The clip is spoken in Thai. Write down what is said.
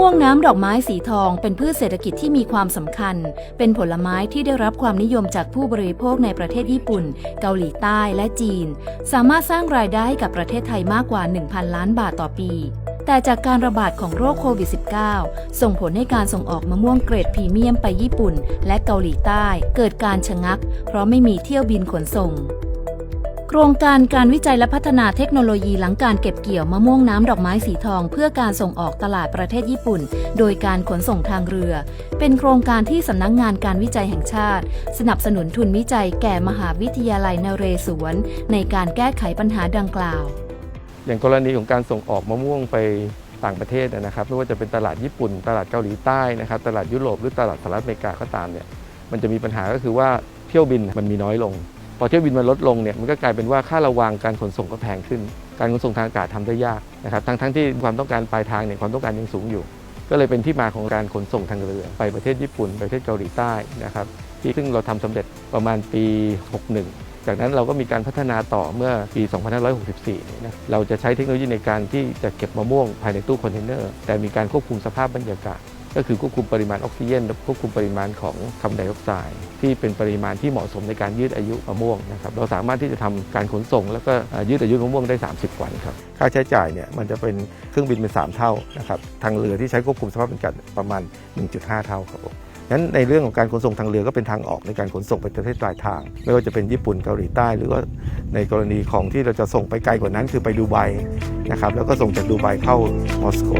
ม่วงน้ำดอกไม้สีทองเป็นพืชเศรษฐกิจที่มีความสำคัญ เป็นผลไม้ที่ได้รับความนิยมจากผู้บริโภคในประเทศญี่ปุ่น เกาหลีใต้และจีน สามารถสร้างรายได้ให้กับประเทศไทยมากกว่า 1,000 ล้านบาทต่อปี แต่จากการระบาดของโรคโควิด -19 ส่งผลให้การส่งออกมะม่วงเกรดพรีเมียมไปญี่ปุ่น และเกาหลีใต้ เกิดการชะงัก เพราะไม่มีเที่ยวบินขนส่ง ครงการการวิจัยและพัฒนาเทคโนโลยีหลังการเก็บเกี่ยวมะม่วงน้ำดอกไม้สีทอง เพื่อการส่งออกตลาดประเทศญี่ปุ่น โดยการขนส่งทางเรือ เป็นโครงการที่สำนักงงานการวิจัยแห่งชาติ สนับสนุนทุนวิจัยแก่มหาวิทยาลัยนเรศวร ในการแก้ไขปัญหาดังกล่าว อย่างกรณีของการส่งออกมะม่วงไปต่างประเทศนะครับไม่ว่าจะเป็นตลาดญี่ปุ่น ตลาดเกาหลีใต้นะครับตลาดยุโรปหรือตลาดสหรัฐอเมริกาก็ตามเนี่ยมันจะมีปัญหาก็คือว่าเที่ยวบินมันมีน้อยลง พอเที่ยวบินมันลดลงเนี่ยมันก็กลายเป็นว่าค่าระวางการขนส่งก็แพงขึ้น การขนส่งทางอากาศทำได้ยากนะครับทั้งทั้งที่ความต้องการปลายทางเนี่ยความต้องการยังสูงอยู่ ก็เลยเป็นที่มาของการขนส่งทางเรือ ไปประเทศญี่ปุ่นประเทศเกาหลีใต้นะครับที่ซึ่งเราทำสำเร็จประมาณปี 61 จากนั้นเราก็มีการพัฒนาต่อเมื่อปี 2564เนี่ยนะเราจะใช้เทคโนโลยีในการที่จะเก็บมะม่วงภายในตู้คอนเทนเนอร์แต่มีการควบคุมสภาพบรรยากาศ ก็คือควบคุมปริมาณออกซิเจนควบคุมปริมาณของคาร์บอนไดออกไซด์ที่เป็นปริมาณที่เหมาะสมในการยืดอายุมะม่วงนะครับเราสามารถที่จะทำการขนส่ง แล้วก็ยืดอายุมะม่วงได้ 30 วันครับค่าใช้จ่ายเนี่ยมันจะเป็นเครื่องบินเป็น 3 เท่านะครับทางเรือที่ใช้ควบคุมสภาพบรรยากาศประมาณ 1.5 เท่าครับผมงั้นในเรื่องของการขนส่งทางเรือก็เป็นทางออกในการขนส่งไปประเทศปลายทาง ไม่ว่าจะเป็นญี่ปุ่นเกาหลีใต้ หรือว่าในกรณีของที่เราจะส่งไปไกลกว่านั้น คือไปดูไบนะครับแล้วก็ส่งจากดูไบเข้ามอสโก